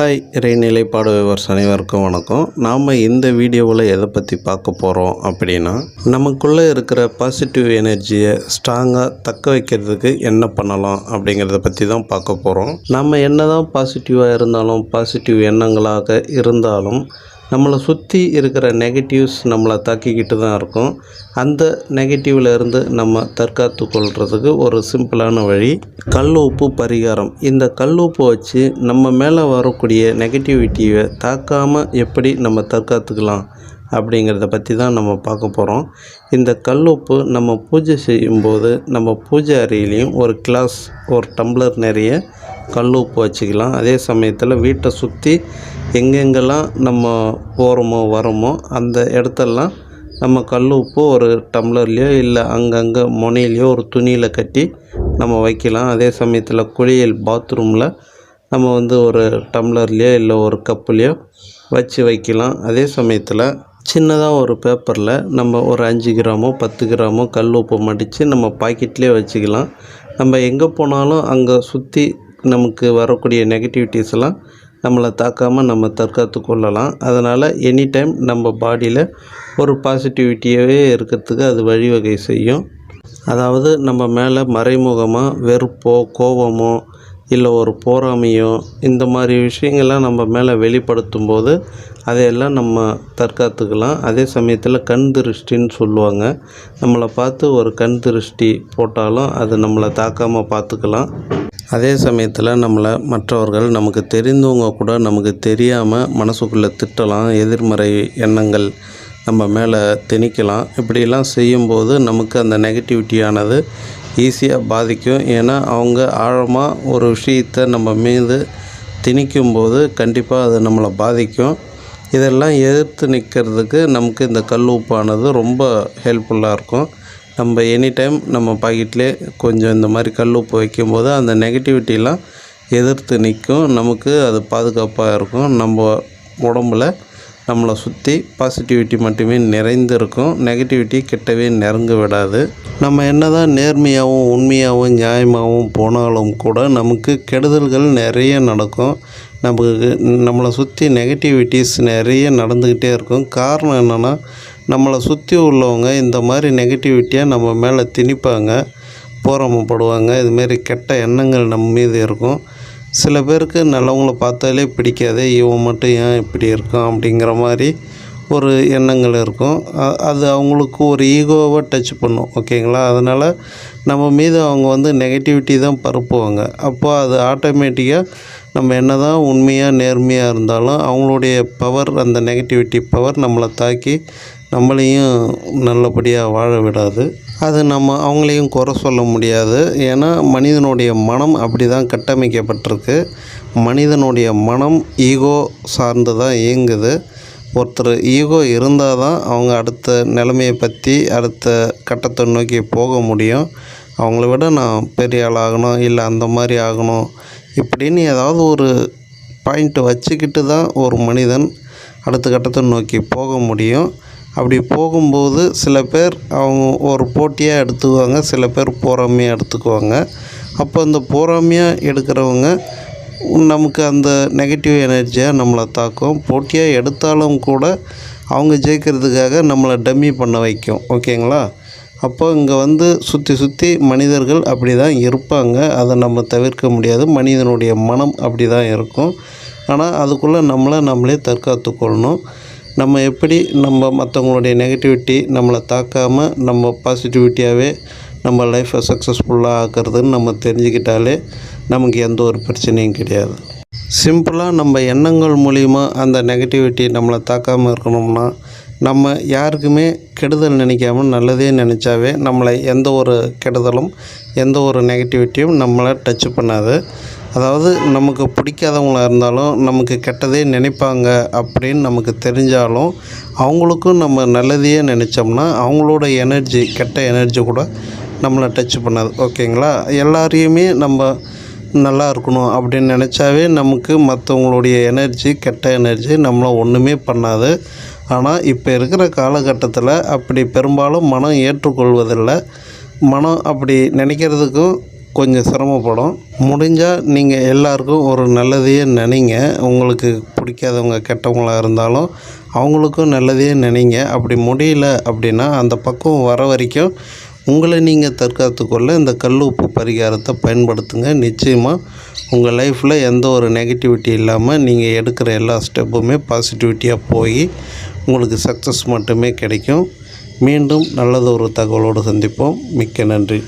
Hi இறைநிலைப்பாடு பாடுபவர்ஸ் அனைவருக்கும் வணக்கம். நாம் இந்த வீடியோவில் எதை பற்றி பார்க்க போகிறோம் அப்படின்னா நமக்குள்ளே இருக்கிற பாசிட்டிவ் எனர்ஜியை ஸ்ட்ராங்காக தக்க வைக்கிறதுக்கு என்ன பண்ணலாம் அப்படிங்கிறத பற்றி தான் பார்க்க போகிறோம் நம்ம என்ன தான் பாசிட்டிவாக இருந்தாலும் பாசிட்டிவ் எண்ணங்களாக இருந்தாலும் நம்மளை சுற்றி இருக்கிற நெகட்டிவ்ஸ் நம்மளை தாக்கிக்கிட்டு தான் இருக்கும். அந்த நெகட்டிவ்ல இருந்து நம்ம தற்காத்து கொள்றதுக்கு ஒரு சிம்பிளான வழி கல் உப்பு பரிகாரம். இந்த கல் உப்பு வச்சு நம்ம மேலே வரக்கூடிய நெகட்டிவிட்டியை தாக்காமல் எப்படி நம்ம தற்காத்துக்கலாம் அப்படிங்கிறத பற்றி தான் நம்ம பார்க்க போகிறோம் இந்த கல் உப்பு நம்ம பூஜை செய்யும்போது நம்ம பூஜை அறையிலையும் ஒரு கிளாஸ் ஒரு டம்ளர் நிறைய கல் உப்பு வச்சுக்கலாம். அதே சமயத்தில் வீட்டை சுற்றி எங்கெங்கெல்லாம் நம்ம போகிறோமோ வரோமோ அந்த இடத்தெல்லாம் நம்ம கல் உப்பு ஒரு டம்ளர்லேயோ இல்லை அங்கங்கே முனையிலையோ ஒரு துணியில் கட்டி நம்ம வைக்கலாம். அதே சமயத்தில் குளியல் பாத்ரூமில் நம்ம வந்து ஒரு டம்ளர்லேயோ இல்லை ஒரு கப்புலேயோ வச்சு வைக்கலாம். அதே சமயத்தில் சின்னதாக ஒரு பேப்பரில் நம்ம ஒரு அஞ்சு கிராமோ பத்து கிராமோ கல் உப்பு மடித்து நம்ம பாக்கெட்லேயே வச்சுக்கலாம். நம்ம எங்கே போனாலும் அங்கே சுற்றி நமக்கு வரக்கூடிய நெகட்டிவிட்டிஸ்லாம் நம்மளை தாக்காமல் நம்ம தற்காத்து கொள்ளலாம். அதனால் எனி டைம் நம்ம பாடியில் ஒரு பாசிட்டிவிட்டியாகவே இருக்கிறதுக்கு அது வழிவகை செய்யும். அதாவது நம்ம மேலே மறைமுகமாக வெறுப்போ கோபமோ இல்லை ஒரு போராமையோ இந்த மாதிரி விஷயங்கள்லாம் நம்ம மேலே வெளிப்படுத்தும் போது அதையெல்லாம் நம்ம தற்காத்துக்கலாம். அதே சமயத்தில் கண் திருஷ்டின்னு சொல்லுவாங்க. நம்மளை பார்த்து ஒரு கண் திருஷ்டி போட்டாலும் அது நம்மளை தாக்காமல் பார்த்துக்கலாம். அதே சமயத்தில் நம்மளை மற்றவர்கள் நமக்கு தெரிந்தவங்க கூட நமக்கு தெரியாமல் மனசுக்குள்ளே திட்டலாம் எதிர்மறை எண்ணங்கள் நம்ம மேலே திணிக்கலாம். இப்படிலாம் செய்யும்போது நமக்கு அந்த நெகட்டிவிட்டியானது ஈஸியாக பாதிக்கும். ஏன்னா அவங்க ஆழமாக ஒரு விஷயத்தை நம்ம மீது திணிக்கும்போது கண்டிப்பாக அது நம்மளை பாதிக்கும். இதெல்லாம் எதிர்த்து நிற்கிறதுக்கு நமக்கு இந்த கல் உப்பானது ரொம்ப ஹெல்ப்ஃபுல்லாக இருக்கும். நம்ம எனி டைம் நம்ம பாக்கெட்லேயே கொஞ்சம் இந்த மாதிரி கல் உப்பு வைக்கும்போது அந்த நெகட்டிவிட்டிலாம் எதிர்த்து நிற்கும். நமக்கு அது பாதுகாப்பாக இருக்கும். நம்ம உடம்புல நம்மளை சுற்றி பாசிட்டிவிட்டி மட்டுமே நிறைந்து இருக்கும் நெகட்டிவிட்டி கிட்டவே நெருங்க விடாது. நம்ம என்ன தான் நேர்மையாகவும் உண்மையாகவும் நியாயமாகவும் போனாலும் கூட நமக்கு கெடுதல்கள் நிறைய நடக்கும். நமக்கு நம்மளை சுற்றி நெகட்டிவிட்டிஸ் நிறைய நடந்துக்கிட்டே இருக்கும். காரணம் என்னென்னா நம்மளை சுற்றி உள்ளவங்க இந்த மாதிரி நெகட்டிவிட்டியாக நம்ம மேலே திணிப்பாங்க போராமப்படுவாங்க இதுமாரி கெட்ட எண்ணங்கள் நம்ம மீது இருக்கும். சில பேருக்கு நல்லவங்கள பார்த்தாலே பிடிக்காது இவன் மட்டும் ஏன் இப்படி இருக்கான் அப்படிங்கிற மாதிரி ஒரு எண்ணங்கள் இருக்கும். அது அவங்களுக்கு ஒரு ஈகோவை டச் பண்ணும் ஓகேங்களா? அதனால் நம்ம மீது அவங்க வந்து நெகட்டிவிட்டி தான் பரப்புவாங்க. அப்போ அது ஆட்டோமேட்டிக்காக நம்ம என்ன தான் உண்மையாக நேர்மையாக இருந்தாலும் அவங்களுடைய பவர் அந்த நெகட்டிவிட்டி பவர் நம்மளை தாக்கி நம்மளையும் நல்லபடியாக வாழ விடாது. அது நம்ம அவங்களையும் குறை சொல்ல முடியாது. ஏன்னா மனிதனுடைய மனம் அப்படி தான் கட்டமைக்கப்பட்டிருக்கு. மனிதனுடைய மனம் ஈகோ சார்ந்து தான் இயங்குது. ஒருத்தர் ஈகோ இருந்தால் தான் அவங்க அடுத்த நிலைமையை பற்றி அடுத்த கட்டத்தை நோக்கி போக முடியும். அவங்கள விட நான் பெரிய ஆள் ஆகணும் இல்லை அந்த மாதிரி ஆகணும். இப்படின்னு ஏதாவது ஒரு பாயிண்ட்டு வச்சுக்கிட்டு தான் ஒரு மனிதன் அடுத்த கட்டத்தை நோக்கி போக முடியும். அப்படி போகும்போது சில பேர் அவங்க ஒரு போட்டியாக எடுத்துக்குவாங்க சில பேர் பொறாமையாக எடுத்துக்குவாங்க. அப்போ அந்த பொறாமையாக எடுக்கிறவங்க நமக்கு அந்த நெகட்டிவ் எனர்ஜியாக நம்மளை தாக்கும். போட்டியாக எடுத்தாலும் கூட அவங்க ஜெயிக்கிறதுக்காக நம்மளை டம்மி பண்ண வைக்கும். ஓகேங்களா அப்போ இங்கே வந்து சுற்றி சுற்றி மனிதர்கள் அப்படி தான் இருப்பாங்க. அதை நம்ம தவிர்க்க முடியாது. மனிதனுடைய மனம் அப்படி தான் இருக்கும். ஆனால் அதுக்குள்ளே நம்மளை நம்மளே தற்காத்து கொள்ளணும். நம்ம எப்படி நம்ம மற்றவங்களுடைய நெகட்டிவிட்டி நம்மளை தாக்காமல் நம்ம பாசிட்டிவிட்டியாகவே நம்ம லைஃப்பை சக்ஸஸ்ஃபுல்லாக ஆக்கிறதுன்னு நம்ம தெரிஞ்சுக்கிட்டாலே நமக்கு எந்த ஒரு பிரச்சனையும் கிடையாது. சிம்பிளாக நம்ம எண்ணங்கள் மூலிமா அந்த நெகட்டிவிட்டி நம்மளை தாக்காமல் இருக்கணும்னா நம்ம யாருக்குமே கெடுதல் நினைக்காம நல்லதே நினச்சாவே நம்மளை எந்த ஒரு கெடுதலும் எந்த ஒரு நெகட்டிவிட்டியும் நம்மளை டச் பண்ணாது. அதாவது நமக்கு பிடிக்காதவங்களாக இருந்தாலும் நமக்கு கெட்டதே நினைப்பாங்க அப்படின்னு நமக்கு தெரிஞ்சாலும் அவங்களுக்கும் நம்ம நல்லதையே நினச்சோம்னா அவங்களோட எனர்ஜி கெட்ட எனர்ஜி கூட நம்மளை டச் பண்ணாது. ஓகேங்களா? எல்லாரையுமே நம்ம நல்லா இருக்கணும் அப்படின்னு நினச்சாவே நமக்கு மற்றவங்களுடைய எனர்ஜி கெட்ட எனர்ஜி நம்மளை ஒன்றுமே பண்ணாது. ஆனால் இப்போ இருக்கிற காலகட்டத்தில் அப்படி பெரும்பாலும் மனம் ஏற்றுக்கொள்வதில்லை. மனம் அப்படி நினைக்கிறதுக்கும் கொஞ்சம் சிரமப்படும். முடிஞ்சால் நீங்கள் எல்லாருக்கும் ஒரு நல்லதையே நினைங்க. உங்களுக்கு பிடிக்காதவங்க கெட்டவங்களாக இருந்தாலும் அவங்களுக்கும் நல்லதையே நினைங்க. அப்படி முடியல அப்படின்னா அந்த பக்கம் வர வரைக்கும் உங்களை நீங்கள் தற்காத்துக்கொள்ள இந்த கல் உப்பு பரிகாரத்தை பயன்படுத்துங்க. நிச்சயமாக உங்கள் லைஃப்பில் எந்த ஒரு நெகட்டிவிட்டி இல்லாமல் நீங்கள் எடுக்கிற எல்லா ஸ்டெப்புமே பாசிட்டிவிட்டியாக போய் உங்களுக்கு சக்ஸஸ் மட்டுமே கிடைக்கும். மீண்டும் நல்லதொரு தகவலோடு சந்திப்போம். மிக்க நன்றி.